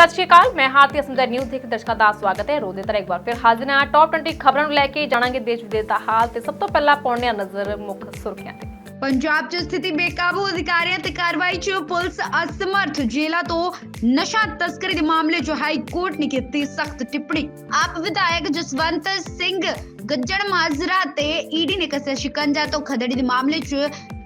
ਸਤਿ ਸ਼੍ਰੀ ਅਕਾਲ, ਮੈਂ ਹਾਰਤੀ ਅਸਮਦਰ ਨਿਊਜ਼ ਦੇਖ ਦਰਸ਼ਕਾਂ ਦਾ ਸਵਾਗਤ ਹੈ। ਰੋਜ਼ ਤਰ੍ਹਾਂ ਇੱਕ ਵਾਰ ਫਿਰ ਹਾਜ਼ਰ ਹਾਂ। ਟੌਪ 20 ਖਬਰਾਂ ਨੂੰ ਲੈ ਕੇ ਜਾਣਾਂਗੇ ਦੇਸ਼ ਵਿਦੇਸ਼ ਦਾ ਹਾਲ ਤੇ ਸਭ ਤੋਂ ਪਹਿਲਾਂ ਪਾਉਣੇ ਆ ਨਜ਼ਰ ਮੁੱਖ ਸੁਰਖੀਆਂ ਤੇ। ਪੰਜਾਬ 'ਚ ਸਥਿਤੀ ਬੇਕਾਬੂ, ਅਧਿਕਾਰੀਆਂ ਤੇ ਕਾਰਵਾਈ 'ਚ ਪੁਲਿਸ ਅਸਮਰਥ। ਜੇਲਾ ਤੋਂ ਨਸ਼ਾ ਤਸਕਰੀ ਦੇ ਮਾਮਲੇ 'ਚ ਹਾਈ ਕੋਰਟ ਨੇ ਕੀਤੀ ਸਖਤ ਟਿੱਪਣੀ। ਆਪ ਵਿਧਾਇਕ ਜਸਵੰਤ ਸਿੰਘ ਗੱਜਣ ਮਾਜਰਾ ਤੇ ਈਡੀ ਨੇ ਕਸਿਆ ਸ਼ਿਕੰਜਾ ਤੋਂ ਖਦੜੀ ਦੇ ਮਾਮਲੇ 'ਚ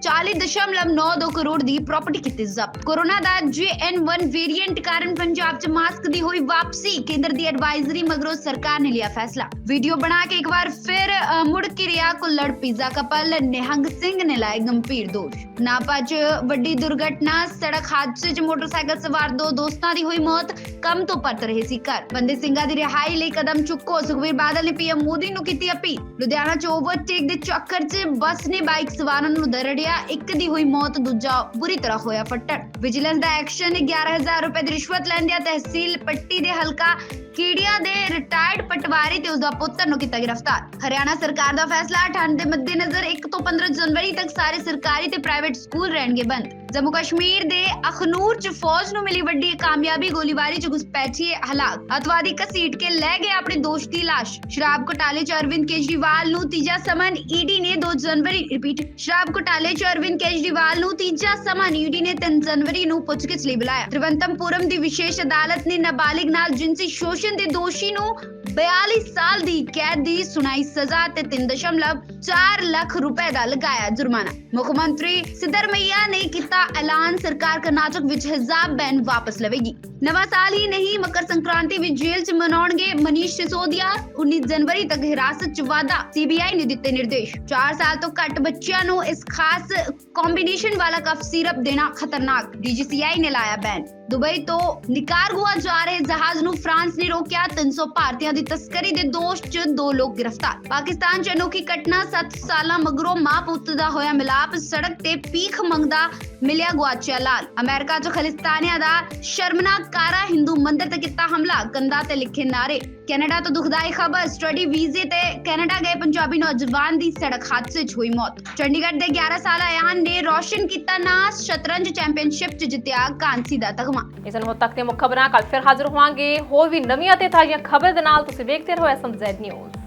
40.92 ਕਰੋੜ ਦੀ ਪ੍ਰਾਪਰਟੀ ਕੀਤੀ ਜ਼ਬਤ। ਕੋਰੋਨਾ ਦਾ JN1 ਵੇਰੀਐਂਟ ਕਾਰਨ ਪੰਜਾਬ 'ਚ ਮਾਸਕ ਦੀ ਹੋਈ ਵਾਪਸੀ, ਕੇਂਦਰ ਦੀ ਐਡਵਾਈਜ਼ਰੀ ਮਗਰੋਂ ਸਰਕਾਰ ਨੇ ਲਿਆ ਫੈਸਲਾ। ਵੀਡੀਓ ਬਣਾ ਕੇ ਇੱਕ ਵਾਰ ਫਿਰ ਮੁੜ ਕੇ ਰਿਆ ਕੁੱਲੜ ਪੀਜ਼ਾ ਕਪਲ। ਨਿਹੰਗ ਸਿੰਘ ਨੇ ਲਾਏ ਗੰਭੀਰ ਦੋਸ਼। ਨਾਪਾ 'ਚ ਵੱਡੀ ਦੁਰਘਟਨਾ, ਸੜਕ ਹਾਦਸੇ 'ਚ ਮੋਟਰਸਾਈਕਲ ਸਵਾਰ ਦੋ ਦੋਸਤਾਂ ਦੀ ਹੋਈ ਮੌਤ, ਕੰਮ ਤੋਂ ਪਰਤ ਰਹੇ ਸੀ ਘਰ। ਬੰਦੇ ਸਿੰਘਾਂ ਦੀ ਰਿਹਾਈ ਲਈ ਕਦਮ ਚੁੱਕੋ ਸੁਖਵੀਰ ਬਾਦਲ ਨੇ ਪੀਐਮ ਮੋਦੀ ਨੂੰ ਕੀਤੀ ਅਪੀਲ। ਲੁਧਿਆਣਾ 'ਚ ਓਵਰਟੇਕ ਦੇ ਚੱਕਰ 'ਚ ਬੱਸ ਨੇ ਬਾਈਕ ਸਵਾਰਾਂ ਨੂੰ ਦਰੜਿਆ। ਇੱਕ ਦੀ ਹੋਈ ਮੌਤ, ਦੂਜਾ ਬੁਰੀ ਤਰ੍ਹਾਂ ਹੋਇਆ ਫੱਟੜ। ਵਿਜੀਲੈਂਸ ਦਾ ਐਕਸ਼ਨ 11000 ਰੁਪਏ ਦੀ ਰਿਸ਼ਵਤ ਲੈਂਦਿਆਂ ਤਹਿਸੀਲ ਪੱਟੀ ਦੇ ਹਲਕਾ ਕੀੜੀਆਂ ਦੇ ਰਿਟਾਇਰਡ ਪਟਵਾਰੀ ਤੇ ਉਸਦਾ ਪੁੱਤਰ ਨੂੰ ਕੀਤਾ ਗ੍ਰਿਫਤਾਰ। ਹਰਿਆਣਾ ਸਰਕਾਰ ਦਾ ਫੈਸਲਾ ਠੰਡ ਦੇ ਮੱਦੇਨਜ਼ਰ 1 ਤੋਂ 15 ਜਨਵਰੀ ਤੱਕ ਸਾਰੇ ਸਰਕਾਰੀ ਤੇ ਪ੍ਰਾਈਵੇਟ ਸਕੂਲ ਰਹਿਣਗੇ ਬੰਦ। ਜੰਮੂ ਕਸ਼ਮੀਰ ਦੇ ਅਖਨੂਰ ਚ ਫੌਜ ਨੂੰ ਮਿਲੀ ਵੱਡੀ ਕਾਮਯਾਬੀ, ਗੋਲੀਬਾਰੀ ਚ ਘੁਸਪੈਠੀਏ ਹਲਾਕ ਅਤਵਾਦੀ ਘਸੀਟ ਕੇ ਲੈ ਗਏ ਆਪਣੇ ਦੋਸਤ ਦੀ ਲਾਸ਼। ਸ਼ਰਾਬ ਘੁਟਾਲੇ ਚ ਅਰਵਿੰਦ ਕੇਜਰੀਵਾਲ ਨੂੰ ਤੀਜਾ ਸਮਨ, ਈਡੀ ਨੇ 2 ਜਨਵਰੀ ਰਿਪੀਟ ਸ਼ਰਾਬ ਘੁਟਾਲੇ ਚ ਅਰਵਿੰਦ ਕੇਜਰੀਵਾਲ ਨੂੰ ਤੀਜਾ ਸਮਨ, ਈਡੀ ਨੇ 3 ਜਨਵਰੀ ਨੂੰ ਪੁੱਛਗਿੱਛ ਲਈ ਬੁਲਾਇਆ। ਤ੍ਰਿਵੰਤਮਪੁਰਮ ਦੀ ਵਿਸ਼ੇਸ਼ ਅਦਾਲਤ ਨੇ ਨਾਬਾਲਿਗ ਨਾਲ ਜਿਨਸੀ ਸ਼ੋਸ਼ਣ ਦੇ ਦੋਸ਼ੀ ਨੂੰ 42 ਸਾਲ ਦੀ ਕੈਦ ਦੀ ਸੁਣਾਈ ਸਜ਼ਾ ਤੇ 3.4 ਲੱਖ ਰੁਪਏ ਦਾ ਲਗਾਇਆ ਜੁਰਮਾਨਾ। ਮੁੱਖ ਮੰਤਰੀ ਸਿੱਧਰਮਈਆ ਨੇ ਕੀਤਾ ਐਲਾਨ, ਸਰਕਾਰ ਕਰਨਾਟਕ ਵਿੱਚ ਹਿਜਾਬ ਬੈਨ ਵਾਪਸ ਲਵੇਗੀ। ਨਵਾਂ ਸਾਲ ਹੀ ਨਹੀਂ, ਮਕਰ ਸੰਕ੍ਰਾਂਤੀ ਵੀ ਜੇਲ੍ਹ 'ਚ ਮਨਾਉਣਗੇ। ਮਨੀਸ਼ ਸਿਸੋਦੀਆ 19 ਜਨਵਰੀ ਤੱਕ ਹਿਰਾਸਤ 'ਚ ਵਾਧਾ, ਸੀਬੀਆਈ ਨੇ ਦਿੱਤੇ ਨਿਰਦੇਸ਼। 4 ਸਾਲ ਤੋਂ ਘੱਟ ਬੱਚਿਆਂ ਨੂੰ ਇਸ ਖਾਸ ਕੰਬੀਨੇਸ਼ਨ ਵਾਲਾ ਕਫ ਸਿਰਪ ਦੇਣਾ ਖਤਰਨਾਕ, ਡੀਜੀਸੀਆਈ ਨੇ ਲਾਇਆ ਬੈਨ। ਦੁਬਈ ਤੋਂ ਨਿਕਾਰਗੁਆ ਜਾ ਰਹੇ ਜਹਾਜ਼ ਨੂੰ ਫਰਾਂਸ ਨੇ ਰੋਕਿਆ। 300 ਭਾਰਤੀਆਂ ਦੀ ਤਸਕਰੀ ਦੇ ਦੋਸ਼ 'ਚ ਦੋ ਲੋਕ ਗ੍ਰਿਫਤਾਰ। ਪਾਕਿਸਤਾਨ 'ਚ ਅਨੋਖੀ ਘਟਨਾ 7 ਸਾਲਾਂ ਮਗਰੋਂ ਮਾਂ ਪੁੱਤ ਦਾ ਹੋਇਆ ਮਿਲਾਪ। ਸੜਕ ਤੇ ਪੀਖ ਮੰਗਦਾ ਮਿਲਿਆ ਗੁਆਚਿਆ ਲਾਲ। ਅਮਰੀਕਾ 'ਚ ਖਲਿਸਤਾਨੀਆਂ ਦਾ ਸ਼ਰਮਨਾਕ ਕਾਰਾ ਹਿੰਦੂ ਮੰਦਿਰ ਤੇ ਕੀਤਾ ਹਮਲਾ। ਕੰਧਾਂ ਤੇ ਲਿਖੇ ਨਾਰੇ ਕੈਨੇਡਾ ਤੋਂ ਦੁਖਦਾਈ ਖਬਰ, ਸਟੱਡੀ ਵੀਜ਼ੇ ਤੇ ਕੈਨੇਡਾ ਗਏ ਪੰਜਾਬੀ ਨੌਜਵਾਨ ਦੀ ਸੜਕ ਹਾਦਸੇ 'ਚ ਹੋਈ ਮੌਤ। ਚੰਡੀਗੜ੍ਹ ਦੇ 11 ਸਾਲਾ ਆਯਾਨ ਨੇ ਰੋਸ਼ਨ ਕੀਤਾ ਨਾਮ ਸ਼ਤਰੰਜ ਚੈਂਪੀਅਨਸ਼ਿਪ 'ਚ ਜਿੱਤਿਆ ਕਾਂਸੀ ਦਾ ਤਗਮਾ। ਇਸ ਨੂੰ ਹੁਣ ਤੱਕ ਤੇ ਮੁੱਖ ਖਬਰਾਂ ਕੱਲ ਫਿਰ ਹਾਜ਼ਰ ਹੋਵਾਂਗੇ। ਹੋਰ ਵੀ ਨਵੀਆਂ ਤੇ ਤਾਜ਼ੀਆਂ ਖਬਰ ਦੇ ਨਾਲ ਤੁਸੀਂ ਵੇਖਦੇ ਰਹੋ ਐਸਐਮ ਜ਼ੈਡ ਨਿਊਜ਼।